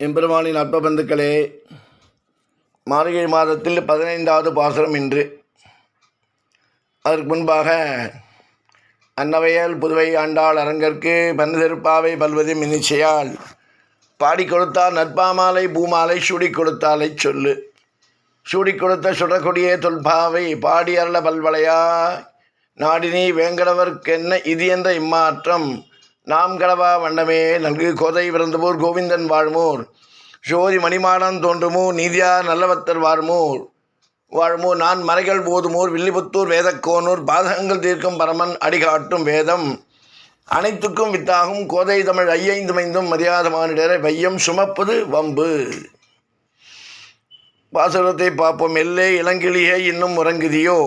எம்பெருமானின் அற்ப பந்துக்களே மார்கழி மாதத்தில் பதினைந்தாவது பாசுரம் இன்று. அதற்கு முன்பாக அன்னவையல் புதுவை ஆண்டாள் அரங்கற்கு பன்னிருப்பாவை பல்வதி மினிச்சையால் பாடி கொடுத்தால் நற்பாமாலை பூமாலை சூடி கொடுத்தாலை சொல்லு. சூடி கொடுத்த சுடக்கூடிய தொல்பாவை பாடி அருள பல்வளையா நாடினி வேங்கடவர்க்கென்ன இது என்ற இம்மாற்றம் நாம் கடவா வண்ணமே நன்கு கோதை பிறந்தபோர் கோவிந்தன் வாழ்மோர். ஜோதி மணிமாடன் தோன்றுமோ நீதியார் நல்லவத்தர் வாழ்மோர். வாழ்மோ நான் மறைகள் போதுமோர் வில்லிபுத்தூர் வேதக்கோனூர் பாதகங்கள் தீர்க்கும் பரமன் அடிகாட்டும் வேதம். அனைத்துக்கும் வித்தாகும் கோதை தமிழ் ஐயைந்து மைந்தும் மரியாத மானிடரை வையம் சுமப்பது வம்பு. பாசுரத்தை பார்ப்போம் எல்லே இளங்கிளியே இன்னும் உறங்குதியோ.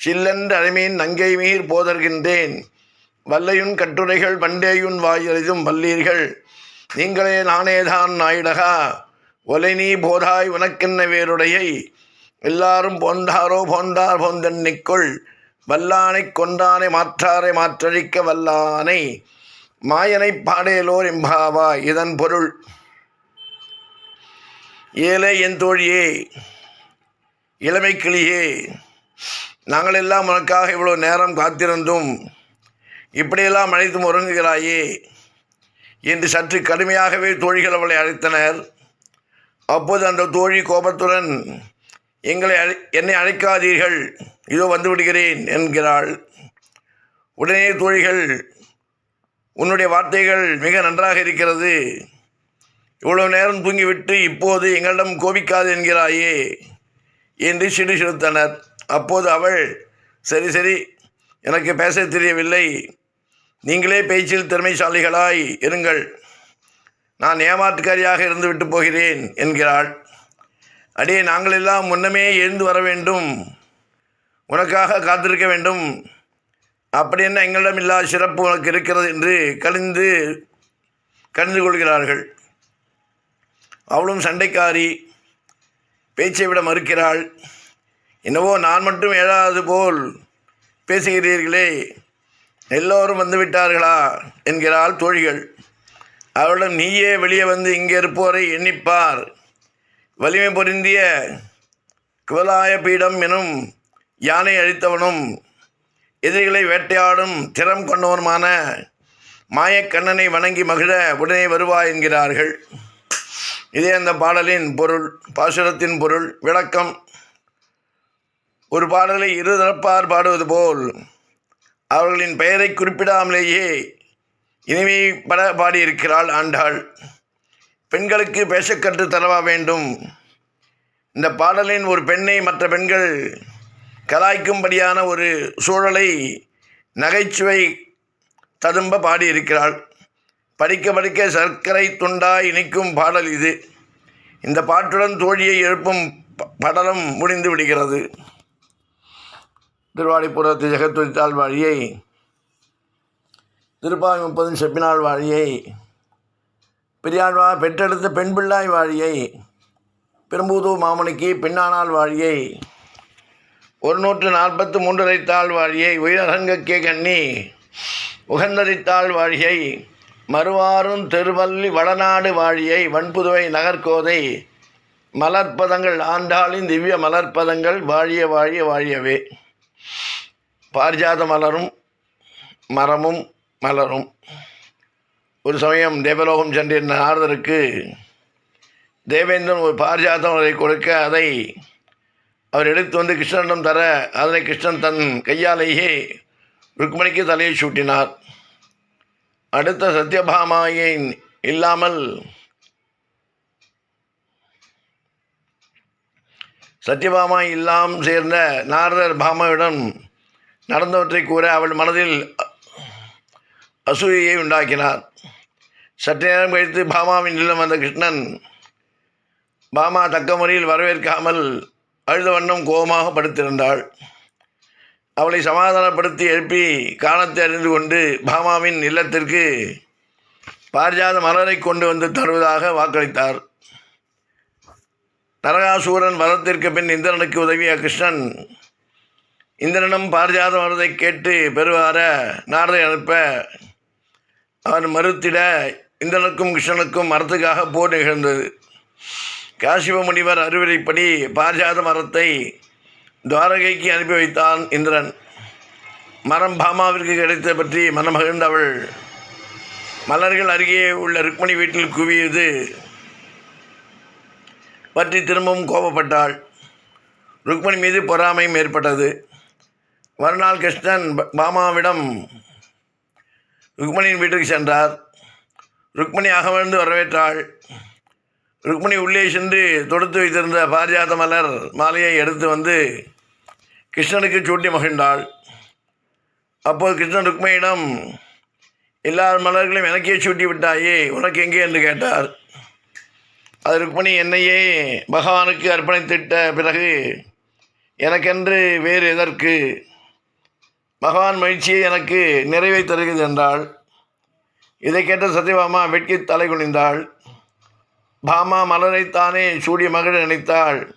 சில்லென்று அழைமீன் நங்கை மீர் போதர்கின்றேன். வல்லையுன் கட்டுரைகள் பண்டேயுன் வாயிலும் வல்லீர்கள். நீங்களே நானேதான் நாயிடகா. ஒலை நீ போதாய் உனக்கென்ன வேருடையை எல்லாரும் போன்றாரோ போன்றார் போந்தன்னிக்குள் வல்லானை கொண்டானை மாற்றாரை மாற்றழிக்க வல்லானை. மாயனை பாடேலோர் எம்பாவா இதன் பொருள். ஏழை என் தோழியே இளமை கிளியே நாங்கள் எல்லாம் உனக்காக இவ்வளோ நேரம் காத்திருந்தும் இப்படியெல்லாம் அழைத்தும் உறங்குகிறாயே என்று சற்று கடுமையாகவே தோழிகள் அவளை அழைத்தனர். அப்போது அந்த தோழி கோபத்துடன் எங்களை அழை என்னை அழைக்காதீர்கள் இதோ வந்து விடுகிறேன் என்கிறாள். உடனே தோழிகள் உன்னுடைய வார்த்தைகள் மிக நன்றாக இருக்கிறது. இவ்வளவு நேரம் தூங்கிவிட்டு இப்போது எங்களிடம் கோபிக்காது என்கிறாயே என்று சிடு சிடுத்தனர் அப்போது அவள் சரி சரி எனக்கு பேச தெரியவில்லை. நீங்களே பேச்சில் திறமைசாலிகளாய் இருங்கள். நான் ஏமாற்றுக்காரியாக இருந்து விட்டு போகிறேன் என்கிறாள். அடே நாங்களெல்லாம் முன்னமே எழுந்து வர வேண்டும். உனக்காக காத்திருக்க வேண்டும். அப்படி என்ன எங்களிடம் இல்லாத சிறப்பு உனக்கு இருக்கிறது என்று கழிந்து கணிந்து கொள்கிறார்கள். அவளும் சண்டைக்காரி பேச்சை விட மறுக்கிறாள். என்னவோ நான் மட்டும் எழாது போல் பேசுகிறீர்களே. எல்லோரும் வந்து விட்டார்களா? என்கிறாள் தோழிகள். அவளிடம் நீயே வெளியே வந்து இங்கே இருப்போரை எண்ணிப்பார். வலிமை பொருந்திய குவலாய பீடம் எனும் யானை அழித்தவனும் எதிரிகளை வேட்டையாடும் திறம் கொண்டவனுமான மாயக்கண்ணனை வணங்கி மகிழ உடனே வருவாய் என்கிறார்கள். இதே அந்த பாடலின் பொருள் பாசுரத்தின் பொருள் விளக்கம். ஒரு பாடலை இருதரப்பார் பாடுவது போல் அவர்களின் பெயரை குறிப்பிடாமலேயே இனிமை பட பாடியிருக்கிறாள் ஆண்டாள். பெண்களுக்கு பேசக்கற்று தரவா வேண்டும். இந்த பாடலின் ஒரு பெண்ணை மற்ற பெண்கள் கலாய்க்கும்படியான ஒரு சூழலை நகைச்சுவை ததும்ப பாடியிருக்கிறாள். படிக்க படிக்க சர்க்கரை துண்டாய் இனிக்கும் பாடல் இது. இந்த பாட்டுடன் தோழியை எழுப்பும் ப- படலம் முடிந்து விடுகிறது. திருவாடிப்புறத்து ஜெகத்துரித்தாள் வாழியை திருப்பாவை முப்பதும் செப்பினாள் வாழியை பெரியாழ்வா பெற்றெடுத்த பெண் பிள்ளாய் வாழியை பெரும்பூது மாமனிக்கு பின்னானால் வாழியை ஒரு நூற்று நாற்பத்து மூன்றரைத்தாள் வாழியை உயிரகங்கக்கே கண்ணி உகந்தரித்தாள் வாழியை மறுவாரும் திருவள்ளி வடநாடு வாழியை வன்புதுவை நகர்கோதை மலர்ப்பதங்கள் ஆண்டாளின் திவ்ய மலர்ப்பதங்கள் வாழிய வாழிய வாழியவே. பாரிஜாத மலரும் மரமும் மலரும். ஒரு சமயம் தேவலோகம் சென்றிருந்த நாரதருக்கு தேவேந்திரன் ஒரு பாரிஜாத மலரை கொடுக்க அதை அவர் எடுத்து வந்து கிருஷ்ணனிடம் தர அதனை கிருஷ்ணன் தன் கையாலேயே ருக்மணிக்கு தலையை சூட்டினார். அடுத்த சத்யபாமாயை இல்லாமல் சத்யபாமா இல்லாம் சேர்ந்த நாரதர் பாமாவிடம் நடந்தவற்றை கூற அவள் மனதில் அசூயையை உண்டாக்கினார். சற்று நேரம் கழித்து பாமாவின் இல்லம் வந்த கிருஷ்ணன் பாமா தக்க முறையில் வரவேற்காமல் அழுத வண்ணம் கோபமாக படுத்திருந்தாள். அவளை சமாதானப்படுத்தி எழுப்பி காலத்தை அறிந்து கொண்டு பாமாவின் இல்லத்திற்கு பாரிஜாத மலரை கொண்டு வந்து தருவதாக வாக்களித்தார். நரகாசூரன் வரத்திற்கு பின் இந்திரனுக்கு உதவிய கிருஷ்ணன் இந்திரனும் பாரிஜாத வரதை கேட்டு பெறுவார நாரதை அனுப்ப அவன் மறுத்திட இந்திரனுக்கும் கிருஷ்ணனுக்கும் மரத்துக்காக போர் நிகழ்ந்தது. காசிப முனிவர் அறிவுரைப்படி பாரிஜாத மரத்தை துவாரகைக்கு அனுப்பி வைத்தான் இந்திரன். மரம் பாமாவிற்கு கிடைத்த பற்றி மனமகிழ்ந்தவள். மலர்கள் அருகே உள்ள ருக்மணி வீட்டில் குவியது. பற்றி திரும்பவும் கோபப்பட்டாள். ருக்மணி மீது பொறாமையும் ஏற்பட்டது. மறுநாள் கிருஷ்ணன் ப- பாமாவிடம் ருக்மணியின் வீட்டுக்கு சென்றார். ருக்மணி அகமர்ந்து வரவேற்றாள். ருக்மணி உள்ளே சென்று தொடுத்து வைத்திருந்த பாரிஜாத மலர் மாலையை எடுத்து வந்து கிருஷ்ணனுக்கு சூட்டி மகிழ்ந்தாள். அப்போது கிருஷ்ணன் ருக்மணியிடம் எல்லா மலர்களையும் எனக்கே சூட்டி விட்டாயே உனக்கு எங்கே? என்று கேட்டார். அது ருக்மணி என்னையே பகவானுக்கு அர்ப்பணித்திட்ட பிறகு எனக்கென்று வேறு எதற்கு? பகவான் மகிழ்ச்சியை எனக்கு நிறைவை தருகிறது என்றாள். இதை கேட்ட சத்யபாமா வெட்கி தலை குனிந்தாள். பாமா மலரைத்தானே சூடிய மகள் நினைத்தாள்.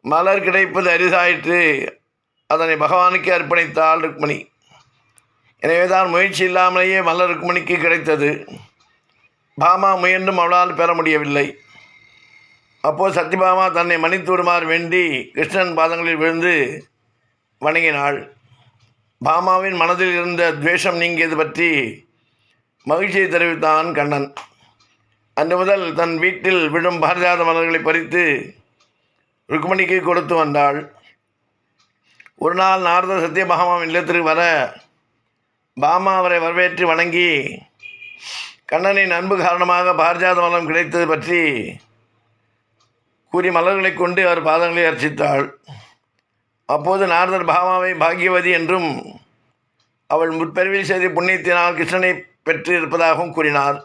மலர் கிடைப்பது அரிதாயிற்று. அதனை பகவானுக்கு அர்ப்பணித்தாள் ருக்மணி. எனவேதான் முயற்சி இல்லாமலேயே மலர் ருக்மணிக்கு கிடைத்தது. பாமா முயன்றும் அவளால் பெற முடியவில்லை. அப்போது சத்யபாமா தன்னை மன்னித்து விடுமாறு வேண்டி கிருஷ்ணன் பாதங்களில் விழுந்து வணங்கினாள். பாமாவின் மனதில் இருந்த துவேஷம் நீங்கியது பற்றி மகிழ்ச்சியை தெரிவித்தான் கண்ணன். அன்று முதல் தன் வீட்டில் விழும் பாரஜாத மலர்களை பறித்து ருக்மணிக்கு கொடுத்து வந்தாள். ஒரு நாள் நாரத சத்யபாமாவின் இல்லத்திற்கு வர பாமா அவரை வரவேற்று வணங்கி கண்ணனின் அன்பு காரணமாக பாரஜாத மலம் கிடைத்தது பற்றி கூறி மலர்களை கொண்டு அவர் பாதங்களை அர்ச்சித்தாள். அப்போது நாரதர் பாமாவை பாக்யவதி என்றும் அவள் முற்பிறவியில் செய்த புண்ணியத்தினால் கிருஷ்ணனை பெற்று இருப்பதாகவும் கூறினார்.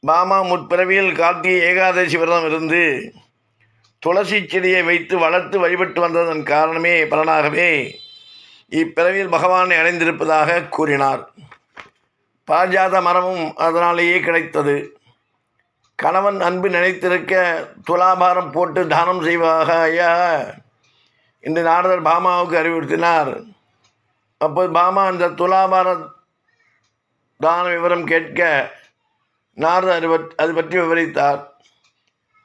பாமா முற்பிறவியில் கார்த்திகை ஏகாதசி விரதம் இருந்து துளசி செடியை வைத்து வளர்த்து வழிபட்டு வந்ததன் காரணமே பலனாகவே இப்பிறவியில் பகவானை அடைந்திருப்பதாக கூறினார். பாஜாத மரமும் அதனாலேயே கிடைத்தது. கணவன் அன்பு நினைத்திருக்க துலாபாரம் போட்டு தானம் செய்வாக ஐயா. என்று நாரதர் பாமாவுக்கு அறிவுறுத்தினார். அப்போது பாமா அந்த துலாபார தான விவரம் கேட்க நாரதர் அது அது பற்றி விவரித்தார்.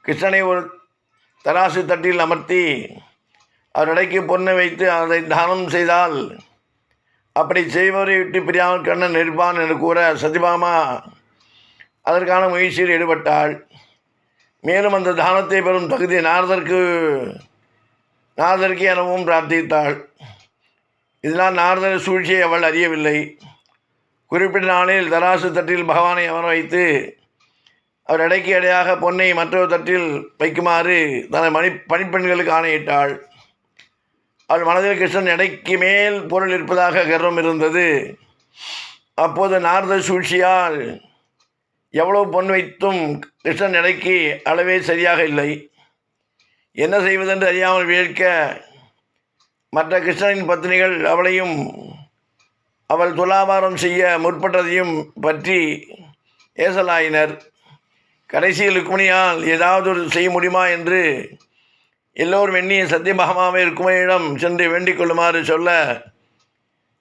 கிருஷ்ணனை ஒரு தராசு தட்டில் அமர்த்தி அவர் இடைக்கு பொண்ணை வைத்து அதை தானம் செய்தால் அப்படி செய்வரை விட்டு பிரியாமல் கண்ணன் இருப்பான் என்று கூற சதிபாமா அதற்கான முயற்சியில் ஈடுபட்டாள். மேலும் அந்த தானத்தை பெறும் தகுதி நாரதற்கு நாரதற்கு எனவும் பிரார்த்தித்தாள். இதனால் நாரதர் சூழ்ச்சியை அவள் அறியவில்லை. குறிப்பிட்ட நாளில் தராசு தட்டில் பகவானை அமர வைத்து அவர் இடைக்கு இடையாக பொன்னை மற்றொரு தட்டில் வைக்குமாறு தனது மணி பணிப்பெண்களுக்கு ஆணையிட்டாள். அவள் மனதில் கிருஷ்ணன் எடைக்கு மேல் பொருள் இருப்பதாக கர்வம் இருந்தது. அப்போது நாரத சூழ்ச்சியால் எவ்வளவு பொன் வைத்தும் கிருஷ்ணன் நிலைக்கு அளவே சரியாக இல்லை. என்ன செய்வதென்று அறியாமல் வியர்க்க மற்ற கிருஷ்ணனின் பத்தினிகள் அவளையும் அவள் துலாபாரம் செய்ய முற்பட்டதையும் பற்றி ஏசலாயினர். கடைசியில் ருக்மிணியால் ஏதாவது ஒரு செய்ய முடியுமா என்று எல்லோரும் எண்ணிய சத்யபாமாவை ருக்மணியிடம் சென்று வேண்டிக் கொள்ளுமாறு சொல்ல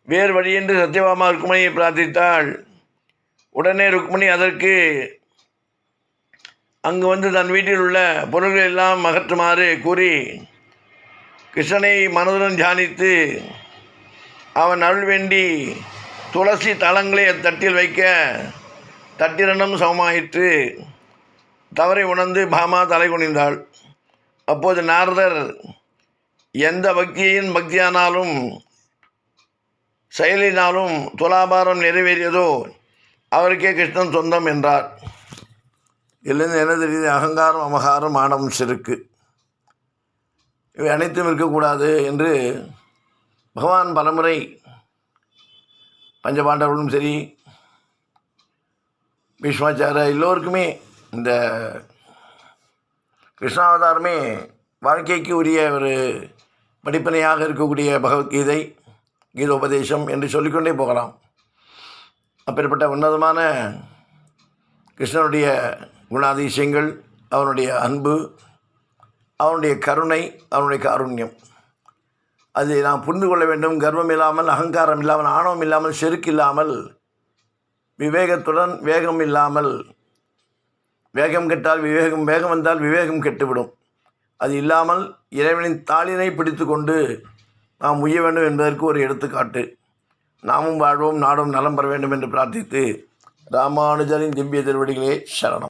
வேறு வழியின்றி சத்யபாமா ருக்மணியை பிரார்த்தித்தாள். உடனே ருக்மணி அதற்கு அங்கு வந்து தன் வீட்டில் உள்ள பொருள்கள் எல்லாம் அகற்றுமாறு கூறி கிருஷ்ணனை மனதுடன் தியானித்து அவன் அருள் வேண்டி துளசி தளங்களை அத்தட்டில் வைக்க தட்டிரண்டும் சமமாயிற்று. தவறை உணர்ந்து பாமா தலை குனிந்தாள். அப்போது நாரதர் எந்த பக்தியின் பக்தியானாலும் செயலினாலும் துலாபாரம் நிறைவேறியதோ அவருக்கே கிருஷ்ணன் சொந்தம் என்றார். இல்லைன்னு என்ன தெரியுது? அகங்காரம் அமகாரம் ஆணவம் செருக்கு. இவை அனைத்தும் இருக்கக்கூடாது என்று பகவான் பலமுறை பஞ்சபாண்டவர்களும் சரி பீஷ்மாச்சார எல்லோருக்குமே இந்த கிருஷ்ணாவதாரமே வாழ்க்கைக்கு உரிய ஒரு படிப்பனையாக இருக்கக்கூடிய பகவத்கீதை கீதோபதேசம் என்று சொல்லிக்கொண்டே போகலாம். அப்பேற்பட்ட உன்னதமான கிருஷ்ணனுடைய குணாதிசயங்கள் அவனுடைய அன்பு அவனுடைய கருணை அவனுடைய காருண்யம். அதை நாம் புரிந்து கொள்ள வேண்டும். கர்வம் இல்லாமல் அகங்காரம் இல்லாமல் ஆணவம் இல்லாமல் செருக்கு இல்லாமல் விவேகத்துடன் வேகம் இல்லாமல் வேகம் கெட்டால் விவேகம் வேகம் வந்தால் விவேகம் கெட்டுவிடும். அது இல்லாமல் இறைவனின் தாளினை பிடித்து கொண்டு நாம் உய்ய வேண்டும் என்பதற்கு ஒரு எடுத்துக்காட்டு. நாமும் வாழ்வோம் நாடும் நலம் பெற வேண்டும் என்று பிரார்த்தித்து ராமானுஜரின் திவ்ய திருவடிகளே சரணம்.